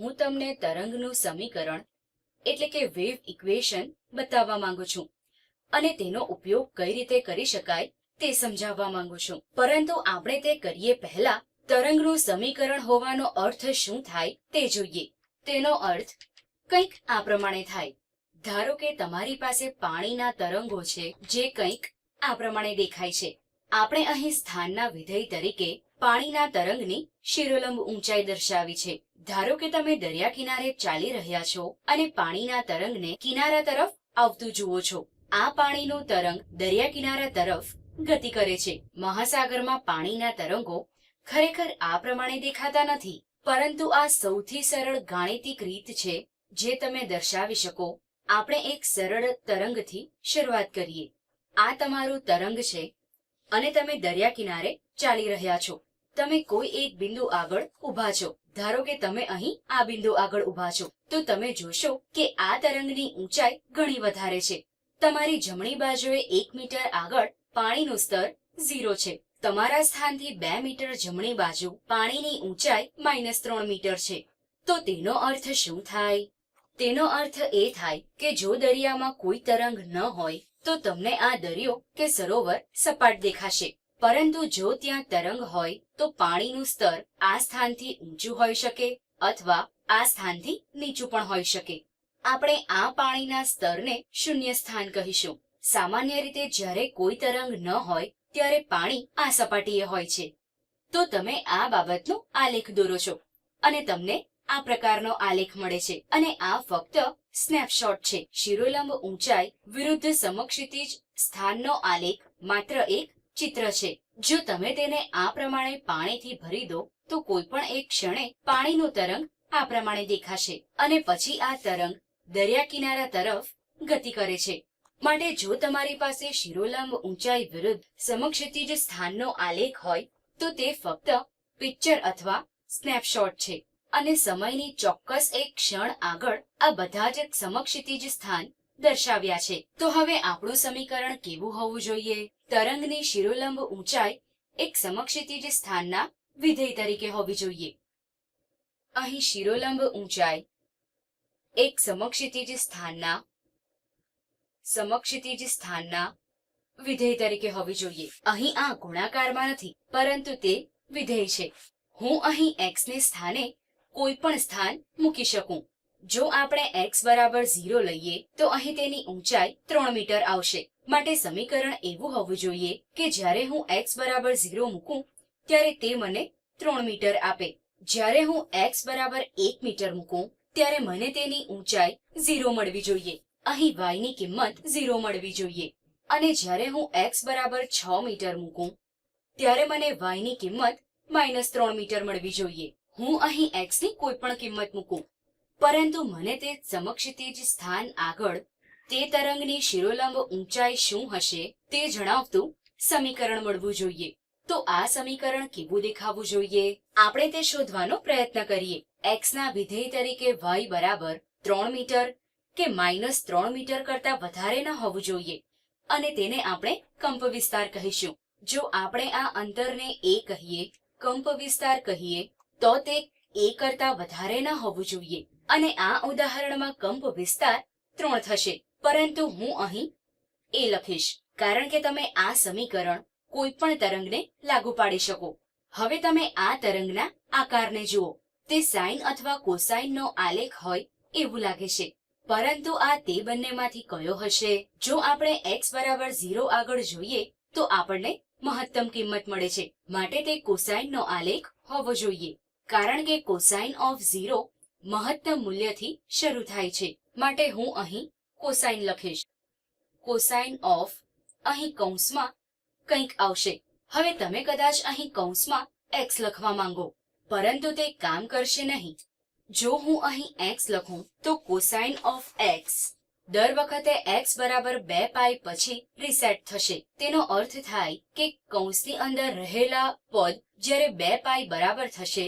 હું તમને તરંગનું સમીકરણ, એટલે કે વેવ ઇક્વેશન, બતાવવા માંગુ છું. અને તેનો ઉપયોગ કઈ રીતે કરી શકાય તે સમજાવવા માંગુ છું. પરંતુ આપણે તે કરીએ પહેલા, તરંગનું સમીકરણ હોવાનો અર્થ શું થાય તે જોઈએ. તેનો અર્થ, કંઈક આ પ્રમાણે થાય. ધારો કે તમારી પાસે પાણીના તરંગો છે, જે કંઈક આ પ્રમાણે દેખાય છે. આપણે અહીં સ્થાનના વિધેય તરીકે પાણીના તરંગની શિરોલંબ ઊંચાઈ દર્શાવી છે. ધારો કે તમે દરિયા કિનારે ચાલી રહ્યા છો અને પાણીના તરંગને કિનારા તરફ આવતું જુઓ છો. આ પાણીનું તરંગ દરિયા કિનારા તરફ ગતિ કરે છે. મહાસાગરમાં પાણીના તરંગો ખરેખર આ પ્રમાણે દેખાતા નથી, પરંતુ આ સૌથી સરળ ગાણિતિક રીત છે જે તમે દર્શાવી શકો. આપણે એક સરળ તરંગથી શરૂઆત કરીએ. આ તમારું તરંગ છે અને તમે દરિયા કિનારે ચાલી રહ્યા છો. તમે કોઈ એક બિંદુ આગળ ઊભા છો. ધારો કે તમે અહીં આ બિંદુ આગળ ઊભા છો, તો તમે જોશો કે આ તરંગની ઊંચાઈ ઘણી વધારે છે. તમારી જમણી બાજુએ એક મીટર આગળ પાણીનું સ્તર ઝીરો છે. તમારા સ્થાનથી બે મીટર જમણી બાજુ પાણીની ઊંચાઈ માઇનસ ત્રણ મીટર છે. તો તેનો અર્થ શું થાય? તેનો અર્થ એ થાય કે જો દરિયામાં કોઈ તરંગ ન હોય, તો તમને આ દરિયો કે સરોવર સપાટ દેખાશે. પરંતુ જો ત્યાં તરંગ હોય, તો પાણીનું સ્તર આ સ્થાનથી ઊંચું હોઈ શકે અથવા આ સ્થાનથી નીચું પણ હોઈ શકે. આપણે આ પાણીના સ્તરને શૂન્ય સ્થાન કહીશું. સામાન્ય રીતે જ્યારે કોઈ તરંગ ન હોય, ત્યારે પાણી આ સપાટીએ હોય છે. તો તમે આ બાબતનો આલેખ દોરો છો અને તમને આ પ્રકારનો આલેખ મળે છે અને આ ફક્ત સ્નેપશોટ છે. શિરોલંબ ઊંચાઈ વિરુદ્ધ સમક્ષિતિજ સ્થાનનો આલેખ માત્ર એક ચિત્ર છે. જો તમે તેને આ પ્રમાણે પાણીથી ભરી દો, તો કોઈ પણ એક ક્ષણે પાણીનું તરંગ આ પ્રમાણે દેખાશે અને પછી આ તરંગ દરિયા કિનારા તરફ ગતિ કરે છે. માટે જો તમારી પાસે શિરોલંબ ઊંચાઈ વિરુદ્ધ સમક્ષિતિજ સ્થાનનો આલેખ હોય, તો તે ફક્ત પિક્ચર અથવા સ્નેપશોટ છે. અને સમયની ચોક્કસ એક ક્ષણ આગળ આ બધા જ સમક્ષિતિજ સ્થાન દર્શાવ્યા છે. તો હવે આપણું સમીકરણ કેવું હોવું જોઈએ? તરંગની શિરોલંબ ઊંચાઈ એક સમક્ષિતિજ સ્થાનના વિધેય તરીકે હોવી જોઈએ. અહીં શિરોલંબ ઊંચાઈ એક સમક્ષિતિજ સ્થાનના સમક્ષિતિજ સ્થાનના વિધેય તરીકે હોવી જોઈએ. અહીં આ ગુણાકારમાં નથી, પરંતુ તે વિધેય છે. હું અહીં એક્સ ને સ્થાને કોઈ પણ સ્થાન મૂકી શકું. જો આપણે x બરાબર ઝીરો લઈએ, તો અહીં તેની ઊંચાઈ ત્રણ મીટર આવશે. માટે સમીકરણ એવું હોવું જોઈએ કે જ્યારે હું x બરાબર ઝીરો મૂકું, ત્યારે તે મને ત્રણ મીટર આપે. જ્યારે હું x બરાબર એક મીટર મૂકું, ત્યારે મને તેની ઊંચાઈ ઝીરો મળવી જોઈએ. અહીં y ની કિંમત ઝીરો મળવી જોઈએ. અને જ્યારે હું x બરાબર છ મીટર મૂકું, ત્યારે મને y ની કિંમત માઇનસ ત્રણ મીટર મળવી જોઈએ. હું અહીં x ની કોઈ પણ કિંમત મૂકું. પરંતુ મને તે સમક્ષિતિજ સ્થાન આગળ, તે તરંગની શિરોલંબ ઊંચાઈ શું હશે તે જણાવતું સમીકરણ મળવું જોઈએ. તો આ સમીકરણ કેવું દેખાવું જોઈએ? આપણે તે શોધવાનો પ્રયત્ન કરીએ. એક્સ ના વિધેય તરીકે વાય બરાબર ત્રણ મીટર કે માઇનસ ત્રણ મીટર કરતા વધારે ન હોવું જોઈએ. અને તેને આપણે કંપ વિસ્તાર કહીશું. જો આપણે આ અંતરને એ કહીએ, કંપ વિસ્તાર કહીએ, તો તે એ કરતા વધારે ન હોવું જોઈએ. અને આ ઉદાહરણમાં કંપ વિસ્તાર ત્રણ થશે. પરંતુ હું અહીં એ લખીશ, કારણ કે તમે આ સમીકરણ કોઈ પણ તરંગને લાગુ પાડી શકો. હવે તમે આ તરંગના આકારને જુઓ. તે સાઇન અથવા કોસાઇનનો આલેખ હોય એવું લાગે છે. પરંતુ આ તે બંનેમાંથી કયો હશે? જો આપણે x બરાબર ઝીરો આગળ જોઈએ, તો આપણને મહત્તમ કિંમત મળે છે. માટે તે કોસાઇનનો આલેખ હોવો જોઈએ. કારણ કે કોસાઇન ઓફ ઝીરો મહત્તમ મૂલ્યથી શરૂ થાય છે. માટે હું અહીં કોસાઇન લખીશ. કોસાઇન ઓફ અહીં કૌંસમાં કંઈક આવશે. હવે તમે કદાચ અહીં કૌંસમાં એક્સ લખવા માંગો, પરંતુ તે કામ કરશે નહીં. જો હું અહીં એક્સ લખું, તો કોસાઇન ઓફ એક્સ દર વખતે એક્સ બરાબર બે પાઈ પછી રીસેટ થશે. તેનો અર્થ થાય કે કૌંસની અંદર રહેલા પદ જ્યારે બે પાઈ બરાબર થશે,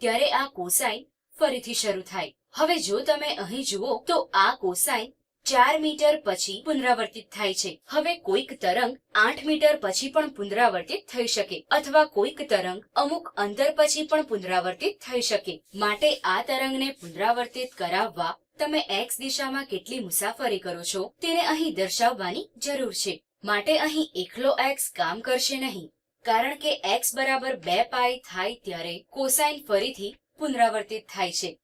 ત્યારે આ કોસાઇન ફરીથી શરૂ થાય. હવે જો તમે અહીં જુઓ, તો આ કોસાઇન ચાર મીટર પછી પુનરાવર્તિત થાય છે. હવે કોઈક તરંગ આઠ મીટર પછી પણ પુનરાવર્તિત થઈ શકે, અથવા કોઈક તરંગ અમુક અંતર પછી પણ પુનરાવર્તિત થઈ શકે. માટે આ તરંગને પુનરાવર્તિત કરાવવા તમે એક્સ દિશામાં કેટલી મુસાફરી કરો છો, તેને અહીં દર્શાવવાની જરૂર છે. માટે અહીં એકલો એક્સ કામ કરશે નહીં. કારણ કે એક્સ બરાબર બે પાય થાય ત્યારે કોસાઇન ફરીથી પુનરાવર્તિત થાય છે.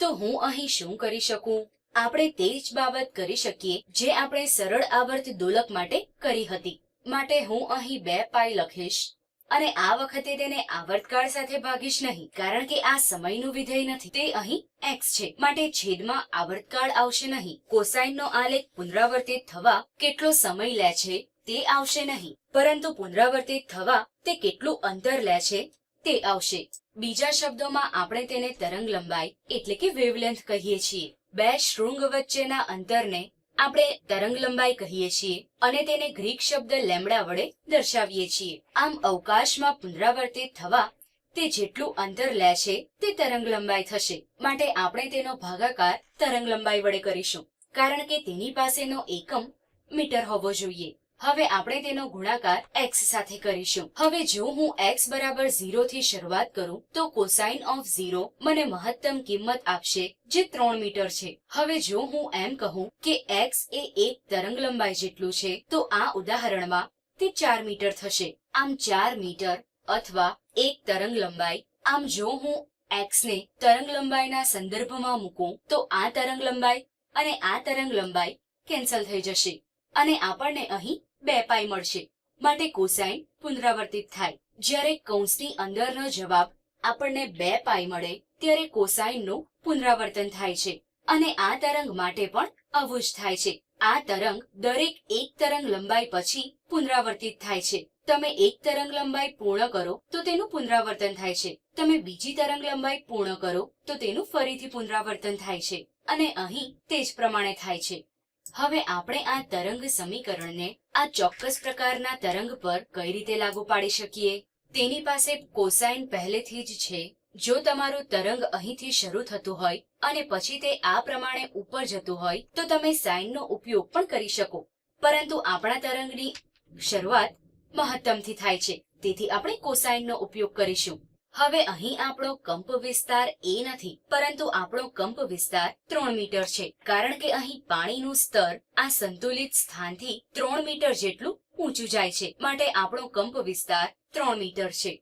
તો હું અહીં શું કરી શકું? આપણે તે જ બાબત કરી શકીએ જે આપણે સરળ આવર્ત દોલક માટે કરી હતી. માટે હું અહીં બે પાઈ લખીશ. અને આ વખતે તેને આવર્તકાળ સાથે ભાગીશ નહીં, કારણ કે આ સમયનું વિધેય નથી. તે અહીં x છે. માટે છેદમાં આવર્તકાળ આવશે નહીં. કોસાઇનનો આલેખ પુનરાવર્તિત થવા કેટલો સમય લે છે, તે આવશે નહીં. પરંતુ પુનરાવર્તિત થવા તે કેટલું અંતર લે છે, તે આવશે. બીજા શબ્દોમાં આપણે તેને તરંગ લંબાઈ એટલે કે વેવલેન્થ કહીએ છીએ. બે શૃંગ વચ્ચેના અંતરને આપણે તરંગ લંબાઈ કહીએ છીએ અને તેને ગ્રીક શબ્દ લેમડા વડે દર્શાવીએ છીએ. આમ અવકાશમાં પુનરાવર્તિત થવા તે જેટલું અંતર લે છે, તે તરંગ લંબાઈ થશે. માટે આપણે તેનો ભાગાકાર તરંગ લંબાઈ વડે કરીશું. કારણ કે તેની પાસેનો એકમ મીટર હોવો જોઈએ. હવે આપણે તેનો ગુણાકાર x સાથે કરીશું. હવે જો હું x બરાબર 0 થી શરૂઆત કરું, તો કોસાઇન ઓફ 0 મને મહત્તમ કિંમત આપશે, જે 3 મીટર છે. હવે જો હું એમ કહું કે x એ એક તરંગ લંબાઈ જેટલું છે, તો આ ઉદાહરણમાં તે 4 મીટર થશે. આમ 4 મીટર અથવા એક તરંગ લંબાઈ આમ જો હું x ને તરંગ લંબાઈના સંદર્ભમાં મૂકું, તો આ તરંગ લંબાઈ અને આ તરંગ લંબાઈ કેન્સલ થઈ જશે. અને આપણને અહીં બે પાઈ મળશે. માટે કોસાઇન પુનરાવર્તિત થાય. જ્યારે કૌંસની અંદરનો જવાબ આપણને બે પાઈ મળે, ત્યારે કોસાઇનનું પુનરાવર્તન થાય છે. અને આ તરંગ માટે પણ આવું જ થાય છે. આ તરંગ દરેક એક તરંગ લંબાઈ પછી પુનરાવર્તિત થાય છે. તમે એક તરંગ લંબાઈ પૂર્ણ કરો, તો તેનું પુનરાવર્તન થાય છે. તમે બીજી તરંગ લંબાઈ પૂર્ણ કરો, તો તેનું ફરીથી પુનરાવર્તન થાય છે. અને અહીં તે જ પ્રમાણે થાય છે. હવે આપણે આ તરંગ સમીકરણને આ ચોક્કસ પ્રકારના તરંગ પર કઈ રીતે લાગુ પાડી શકીએ? તેની પાસે કોસાઇન પહેલેથી જ છે. જો તમારું તરંગ અહીંથી શરૂ થતું હોય અને પછી તે આ પ્રમાણે ઉપર જતું હોય, તો તમે સાઇનનો ઉપયોગ પણ કરી શકો. પરંતુ આપણા તરંગની શરૂઆત મહત્તમથી થાય છે. તેથી આપણે કોસાઇનનો ઉપયોગ કરીશું. હવે અહીં આપણો કંપ વિસ્તાર એ નથી, પરંતુ આપણો કંપ વિસ્તાર ત્રણ મીટર છે, કારણ કે અહીં પાણીનું સ્તર આ સંતુલિત સ્થાનથી ત્રણ મીટર જેટલું ઊંચું જાય છે, માટે આપણો કંપ વિસ્તાર ત્રણ મીટર છે.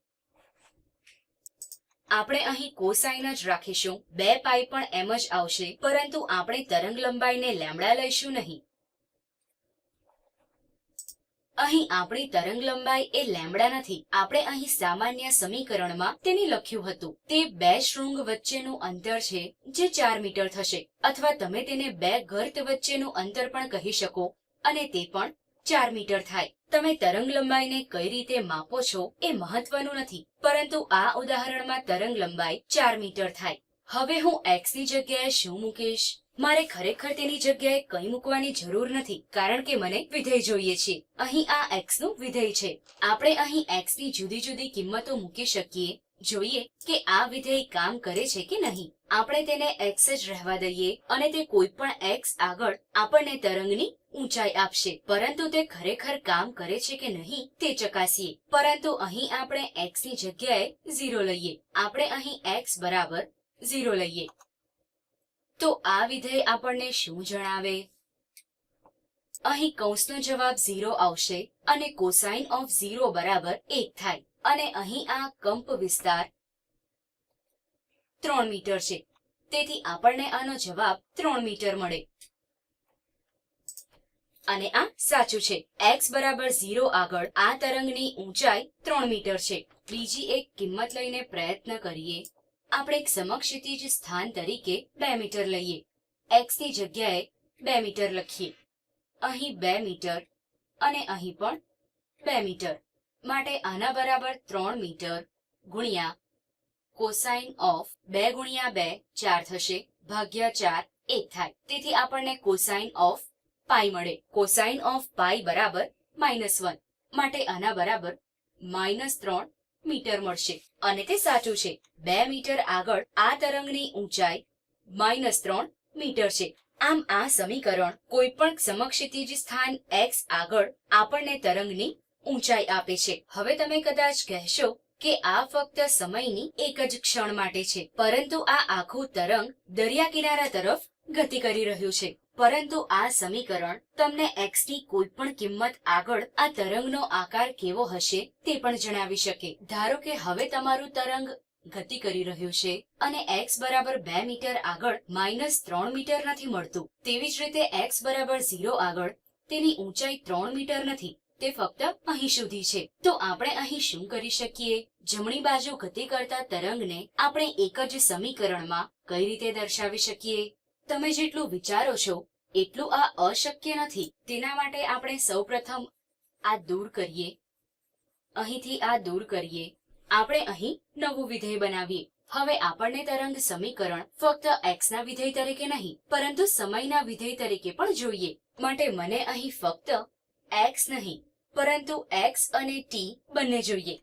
આપણે અહીં કોસાઇન જ રાખીશું, બે પાઈ પણ એમ જ આવશે, પરંતુ આપણે તરંગ લંબાઈને લેમડા લઈશું નહીં. અહીં આપણી તરંગ લંબાઈ એ લેમડા નથી. આપણે અહીં સામાન્ય સમીકરણમાં તેને લખ્યું હતું. તે બે શૃંગ વચ્ચેનું અંતર છે, જે ચાર મીટર થશે. અથવા તમે તેને બે ગર્ત વચ્ચેનું અંતર પણ કહી શકો, અને તે પણ ચાર મીટર થાય. તમે તરંગ લંબાઈને કઈ રીતે માપો છો એ મહત્વનું નથી. પરંતુ આ ઉદાહરણમાં તરંગ લંબાઈ ચાર મીટર થાય. હવે હું એક્સની જગ્યાએ શું મૂકીશ? મારે ખરેખર તેની જગ્યાએ કંઈ મૂકવાની જરૂર નથી, કારણ કે મને વિધેય જોઈએ છે. અહીં આ એક્સનું વિધેય છે. આપણે અહીં એક્સની જુદી જુદી કિંમતો મૂકી શકીએ, જોઈએ કે આ વિધેય કામ કરે છે કે નહીં. આપણે તેને એક્સ જ રહેવા દઈએ અને તે કોઈ પણ એક્સ આગળ આપણને તરંગની ઊંચાઈ આપશે. પરંતુ તે ખરેખર કામ કરે છે કે નહીં, તે ચકાસીએ. પરંતુ અહીં આપણે એક્સની જગ્યાએ ઝીરો લઈએ. આપણે અહીં એક્સ બરાબર ઝીરો લઈએ. તો આ વિધેય આપણને શું જણાવે? અહીં કૌંસનો જવાબ ઝીરો આવશે અને કોસાઇન ઓફ ઝીરો બરાબર એક થાય. અને અહીં આ કંપ વિસ્તાર ત્રણ મીટર છે. તેથી આપણને આનો જવાબ ત્રણ મીટર મળે. અને આ સાચું છે. x બરાબર ઝીરો આગળ આ તરંગની ઊંચાઈ ત્રણ મીટર છે. બીજી એક કિંમત લઈને પ્રયત્ન કરીએ. આપણે એક સમક્ષિતિજ સ્થાન તરીકે બે મીટર લઈએ. એક્સની જગ્યાએ બે મીટર લખીએ. અહીં બે મીટર અને અહીં પણ બે મીટર. માટે આના બરાબર ત્રણ મીટર ગુણ્યા કોસાઇન ઓફ બે ગુણ્યા બે ચાર થશે. ભાગ્યા ચાર એક થાય. તેથી આપણને કોસાઇન ઓફ પાઈ મળે. કોસાઇન ઓફ પાઈ બરાબર માઇનસ વન માટે આના બરાબર માઇનસ ત્રણ મીટર મળશે. અને તે સાચું છે. બે મીટર આગળ આ તરંગની ઊંચાઈ માઇનસ ત્રણ મીટર છે. આમ આ સમીકરણ કોઈ પણ સમક્ષિતિજ સ્થાન એક્સ આગળ આપણને તરંગની ઊંચાઈ આપે છે. હવે તમે કદાચ કહેશો કે આ ફક્ત સમયની એક જ ક્ષણ માટે છે. પરંતુ આ આખું તરંગ દરિયા કિનારા તરફ ગતિ કરી રહ્યું છે. પરંતુ આ સમીકરણ તમને એક્સની કોઈ પણ કિંમત આગળ આ તરંગનો આકાર કેવો હશે તે પણ જણાવી શકે. ધારો કે હવે તમારું તરંગ ગતિ કરી રહ્યું છે અને x બરાબર બે મીટર આગળ માઇનસ ત્રણ મીટર નથી મળતું. તેવી જ રીતે x બરાબર ઝીરો આગળ તેની ઊંચાઈ ત્રણ મીટર નથી. તે ફક્ત અહીં સુધી છે. તો આપણે અહીં શું કરી શકીએ? જમણી બાજુ ગતિ કરતા તરંગને આપણે એક જ સમીકરણમાં કઈ રીતે દર્શાવી શકીએ? તમે જેટલું વિચારો છો, એટલું આ અશક્ય નથી. તેના માટે આપણે સૌપ્રથમ આ દૂર કરીએ. અહીંથી આ દૂર કરીએ. આપણે અહીં નવું વિધેય બનાવીએ. હવે આપણને તરંગ સમીકરણ ફક્ત x ના વિધેય તરીકે નહીં, પરંતુ સમયના વિધેય તરીકે પણ જોઈએ. માટે મને અહીં ફક્ત x નહીં, પરંતુ x અને t બંને જોઈએ.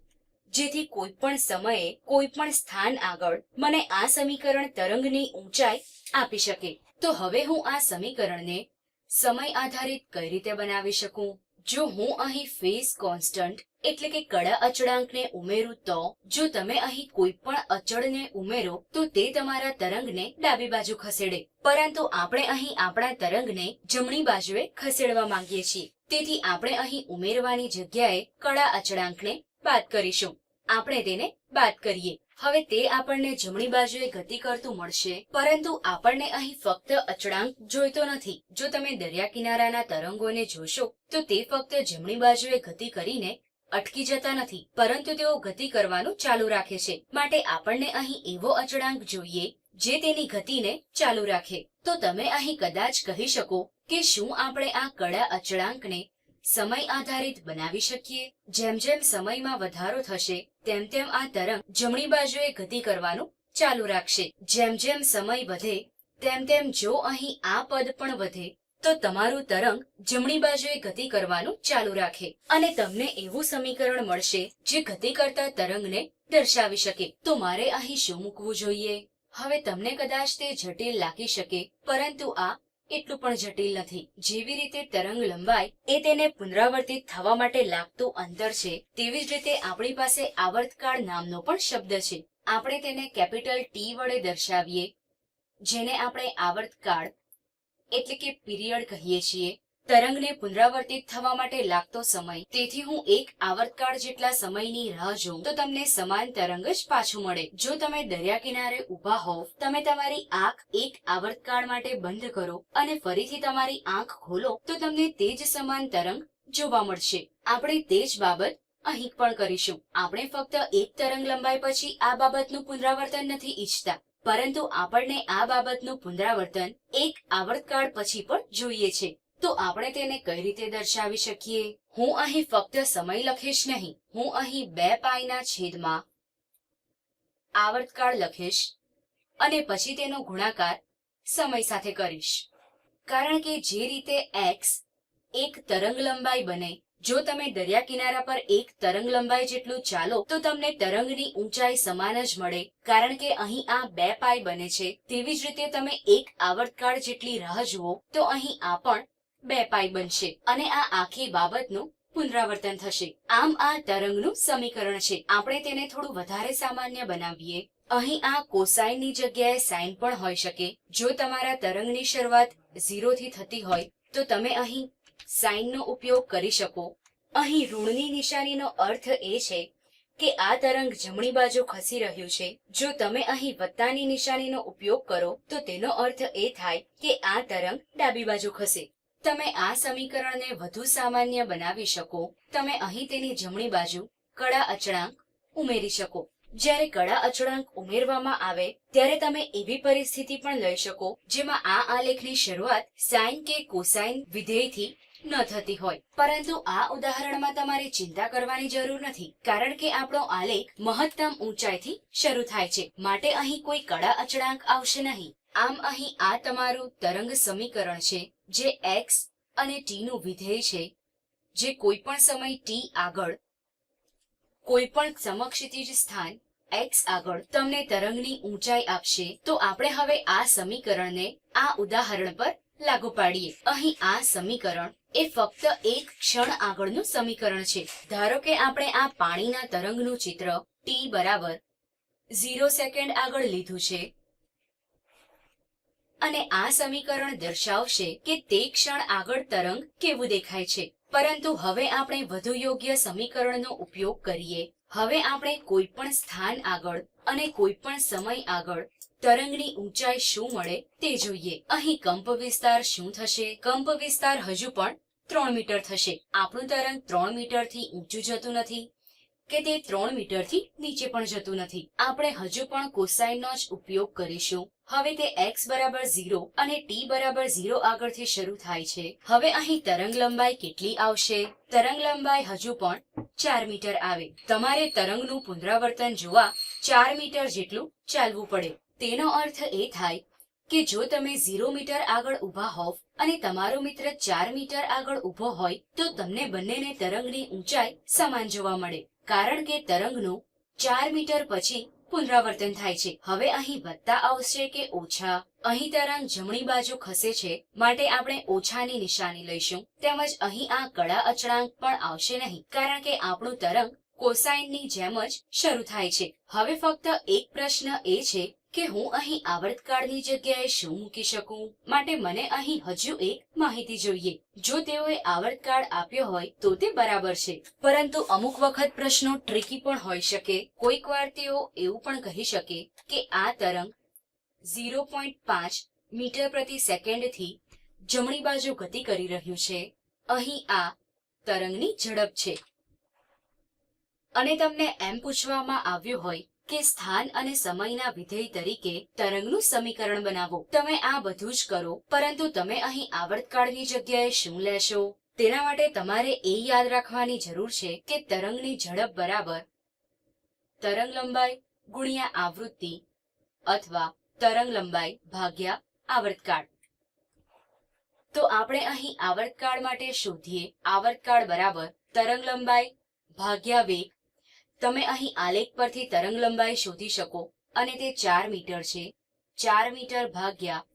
જેથી કોઈ પણ સમયે કોઈ પણ સ્થાન આગળ મને આ સમીકરણ તરંગની ઊંચાઈ આપી શકે. તો હવે હું આ સમીકરણને સમય આધારિત કઈ રીતે બનાવી શકું? જો હું અહીં ફેઝ કોન્સ્ટન્ટ એટલે કે કડા અચળાંકને ઉમેરું તો, જો તમે અહીં કોઈ પણ અચળને ઉમેરો, તો તે તમારા તરંગને ડાબી બાજુ ખસેડે. પરંતુ આપણે અહીં આપણા તરંગને જમણી બાજુએ ખસેડવા માંગીએ છીએ. તેથી આપણે અહીં ઉમેરવાની જગ્યાએ કડા અચળાંકને બાદ કરીશું. આપણે તેને બાદ કરીએ. હવે તે આપણને જમણી બાજુએ ગતિ કરતું મળશે, પરંતુ આપણને અહીં ફક્ત અચળાંક જોઈતો નથી. જો તમે દરિયા કિનારાના તરંગોને જોશો, તો તે ફક્ત જમણી બાજુએ ગતિ કરીને અટકી જતા નથી, પરંતુ તેઓ ગતિ કરવાનું ચાલુ રાખે છે. માટે આપણને અહીં એવો અચળાંક જોઈએ, જે તેની ગતિને ચાલુ રાખે. તો તમે અહીં કદાચ કહી શકો કે શું આપણે આ કડા અચળાંકને સમય આધારિત બનાવી શકીએ? જેમ જેમ સમયમાં વધારો થશે તેમ તેમ આ તરંગ જમણી બાજુએ ગતિ કરવાનું ચાલુ રાખશે. જેમ જેમ સમય વધે, તેમ તેમ જો અહીં આ પદ પણ વધે, તો તમારું તરંગ જમણી બાજુએ ગતિ કરવાનું ચાલુ રાખે. અને તમને એવું સમીકરણ મળશે જે ગતિ કરતા તરંગને દર્શાવી શકે. તો મારે અહીં શું મૂકવું જોઈએ? હવે તમને કદાચ તે જટિલ લાગી શકે, પરંતુ આ એટલું પણ જટિલ નથી. જેવી રીતે તરંગ લંબાઈ એ તેને પુનરાવર્તિત થવા માટે લાગતું અંતર છે, તેવી જ રીતે આપણી પાસે આવર્તકાળ નામનો પણ શબ્દ છે. આપણે તેને કેપિટલ ટી વડે દર્શાવીએ, જેને આપણે આવર્તકાળ એટલે કે પીરિયડ કહીએ છીએ. તરંગને પુનરાવર્તિત થવા માટે લાગતો સમય. તેથી હું એક આવર્તકાળ જેટલા સમયની રાહ જોઉં, તો તમને સમાન તરંગ જ પાછું મળે. જો તમે દરિયા કિનારે ઊભા હોવ, તમે તમારી આંખ એક આવર્તકાળ માટે બંધ કરો અને ફરીથી તમારી આંખ ખોલો, તો તમને તે જ સમાન તરંગ જોવા મળશે. આપણે તે જ બાબત અહીં પણ કરીશું. આપણે ફક્ત એક તરંગ લંબાઈ પછી આ બાબતનું પુનરાવર્તન નથી ઈચ્છતા, પરંતુ આપણને આ બાબતનું પુનરાવર્તન એક આવર્તકાળ પછી પણ જોઈએ છે. તો આપણે તેને કઈ રીતે દર્શાવી શકીએ? હું અહીં ફક્ત સમય લખીશ નહીં. હું અહીં બે પાઈના છેદમાં આવર્તકાળ લખીશ અને પછી તેનો ગુણાકાર સમય સાથે કરીશ. કારણ કે જે રીતે એક્સ એક તરંગ લંબાઈ બને, જો તમે દરિયા કિનારા પર એક તરંગ લંબાઈ જેટલું ચાલો, તો તમને તરંગની ઊંચાઈ સમાન જ મળે. કારણ કે અહીં આ બે પાય બને છે. તેવી જ રીતે તમે એક આવર્તકાળ જેટલી રાહ જુઓ, તો અહીં આ પણ બે પાઈ બનશે અને આ આખી બાબતનું પુનરાવર્તન થશે. આમ આ તરંગનું સમીકરણ છે. આપણે તેને થોડું વધારે સામાન્ય બનાવીએ. અહીં આ કોસાઇનની જગ્યાએ સાઇન પણ હોઈ શકે. જો તમારા તરંગની શરૂઆત ઝીરોથી થતી હોય, તો તમે અહીં સાઇનનો ઉપયોગ કરી શકો. અહીં ઋણની નિશાનીનો અર્થ એ છે કે આ તરંગ જમણી બાજુ ખસી રહ્યું છે. જો તમે અહીં વત્તાની નિશાનીનો ઉપયોગ કરો, તો તેનો અર્થ એ થાય કે આ તરંગ ડાબી બાજુ ખસે. તમે આ સમીકરણને વધુ સામાન્ય બનાવી શકો. તમે અહીં તેની જમણી બાજુ કડા અચળાંક ઉમેરી શકો. જ્યારે કડા અચળાંક ઉમેરવામાં આવે, ત્યારે તમે એવી પરિસ્થિતિ પણ લઈ શકો, જેમાં આ આલેખની શરૂઆત સાઇન કે કોસાઇન વિધેયથી ન થતી હોય. પરંતુ આ ઉદાહરણમાં તમારે ચિંતા કરવાની જરૂર નથી, કારણ કે આપણો આલેખ મહત્તમ ઊંચાઈથી શરૂ થાય છે. માટે અહીં કોઈ કડા અચળાંક આવશે નહીં. આમ અહીં આ તમારું તરંગ સમીકરણ છે, જે x અને t નું વિધેય છે, જે કોઈ પણ સમય t આગળ કોઈ પણ સમક્ષિતિજ સ્થાન x આગળ તમને તરંગની ઊંચાઈ આપશે. તો આપણે હવે આ સમીકરણને આ ઉદાહરણ પર લાગુ પાડીએ. અહીં આ સમીકરણ એ ફક્ત એક ક્ષણ આગળનું સમીકરણ છે. ધારો કે આપણે આ પાણીના તરંગનું ચિત્ર ટી બરાબર ઝીરો સેકન્ડ આગળ લીધું છે. અને આ સમીકરણ દર્શાવશે કે તે ક્ષણ આગળ તરંગ કેવું દેખાય છે. પરંતુ હવે આપણે વધુ યોગ્ય સમીકરણનો ઉપયોગ કરીએ. હવે આપણે કોઈ પણ સ્થાન આગળ અને કોઈ પણ સમય આગળ તરંગની ઊંચાઈ શું મળે તે જોઈએ. અહીં કંપ વિસ્તાર શું થશે? કંપ વિસ્તાર હજુ પણ ત્રણ મીટર થશે. આપણું તરંગ ત્રણ મીટરથી ઊંચું જતું નથી. કે તે ત્રણ મીટરથી નીચે પણ જતું નથી. આપણે હજુ પણ કોસાઇનનો જ ઉપયોગ કરીશું. હવે તે x બરાબર ઝીરો અને t બરાબર ઝીરો આગળથી શરૂ થાય છે. હવે અહીં તરંગ લંબાઈ કેટલી આવશે? તરંગ લંબાઈ હજુ પણ ચાર મીટર આવે. તમારે તરંગનું પુનરાવર્તન જોવા ચાર મીટર જેટલું ચાલવું પડે. તેનો અર્થ એ થાય કે જો તમે ઝીરો મીટર આગળ ઊભા હોવ અને તમારો મિત્ર ચાર મીટર આગળ ઊભો હોય, તો તમને બંનેને તરંગની ઊંચાઈ સમાન જોવા મળે. કારણ કે તરંગનું ચાર મીટર પછી પુનરાવર્તન થાય છે. હવે અહીં વધતા આવશે કે ઓછા, અહીં તરંગ જમણી બાજુ ખસે છે, માટે આપણે ઓછાની નિશાની લઈશું. તેમજ અહીં આ કડા અચળાંક પણ આવશે નહીં, કારણ કે આપણું તરંગ કોસાઇનની જેમ જ શરૂ થાય છે. હવે ફક્ત એક પ્રશ્ન એ છે કે હું અહીં આવર્તકાળની જગ્યાએ શું મૂકી શકું? માટે મને અહીં હજુ એક માહિતી જોઈએ. જો તેઓએ આવર્તકાળ આપ્યો હોય, તો તે બરાબર છે. પરંતુ અમુક વખત પ્રશ્નો ટ્રિકી પણ હોઈ શકે. કોઈક વાર તેઓ એવું પણ કહી શકે કે આ તરંગ ઝીરો પોઈન્ટ પાંચ મીટર પ્રતિ સેકન્ડથી જમણી બાજુ ગતિ કરી રહ્યું છે. અહીં આ તરંગની ઝડપ છે. અને તમને એમ પૂછવામાં આવ્યું હોય કે સ્થાન અને સમયના વિધેય તરીકે તરંગનું સમીકરણ બનાવો. તમે આ બધું જ કરો, પરંતુ તમે અહીં આવર્તકાળની જગ્યાએ શું લેશો? તેના માટે તમારે એ યાદ રાખવાની જરૂર છે કે તરંગની ઝડપ બરાબર તરંગ લંબાઈ ગુણ્યા આવૃત્તિ અથવા તરંગ લંબાઈ ભાગ્યા આવર્તકાળ. તો આપણે અહીં આવર્તકાળ માટે શોધીએ. આવર્તકાળ બરાબર તરંગ લંબાઈ ભાગ્યા વેગ તમે અહીં આલેખ પરથી તરંગ લંબાઈ શોધી શકો અને તે ચાર મીટર છે. ચાર મીટર ભાગ્યા.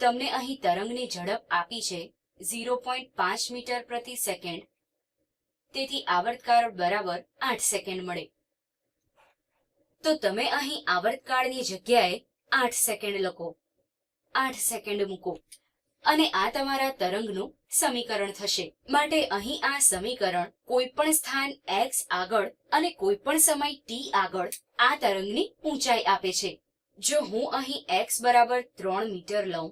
તમને અહીં તરંગની ઝડપ આપી છે. ઝીરો પોઈન્ટ પાંચ મીટર પ્રતિ સેકન્ડ. તેથી આવર્તકાળ બરાબર આઠ સેકન્ડ મળે. તો તમે અહીં આવર્તકાળની જગ્યાએ આઠ સેકન્ડ લખો. આઠ સેકન્ડ મૂકો. અને આ તમારા તરંગનું સમીકરણ થશે. માટે અહીં આ સમીકરણ કોઈ પણ સ્થાન x આગળ અને કોઈ પણ સમય t આગળ આ તરંગની ઊંચાઈ આપે છે. જો હું અહીં x બરાબર ત્રણ મીટર લઉં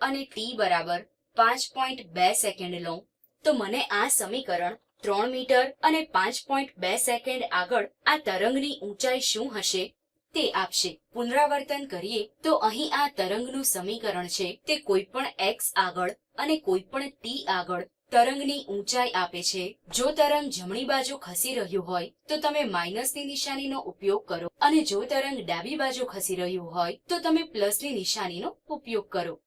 અને t બરાબર પાંચ પોઈન્ટ બે સેકન્ડ લઉં, તો મને આ સમીકરણ ત્રણ મીટર અને પાંચ પોઈન્ટ બે સેકન્ડ આગળ આ તરંગની ઊંચાઈ શું હશે? તે આપશે. પુનરાવર્તન કરીએ તો અહીં આ તરંગનું સમીકરણ છે. તે કોઈ પણ એક્સ આગળ અને કોઈ પણ ટી આગળ તરંગની ઊંચાઈ આપે છે. જો તરંગ જમણી બાજુ ખસી રહ્યું હોય, તો તમે માઇનસની નિશાનીનો ઉપયોગ કરો. અને જો તરંગ ડાબી બાજુ ખસી રહ્યું હોય, તો તમે પ્લસની નિશાનીનો ઉપયોગ કરો.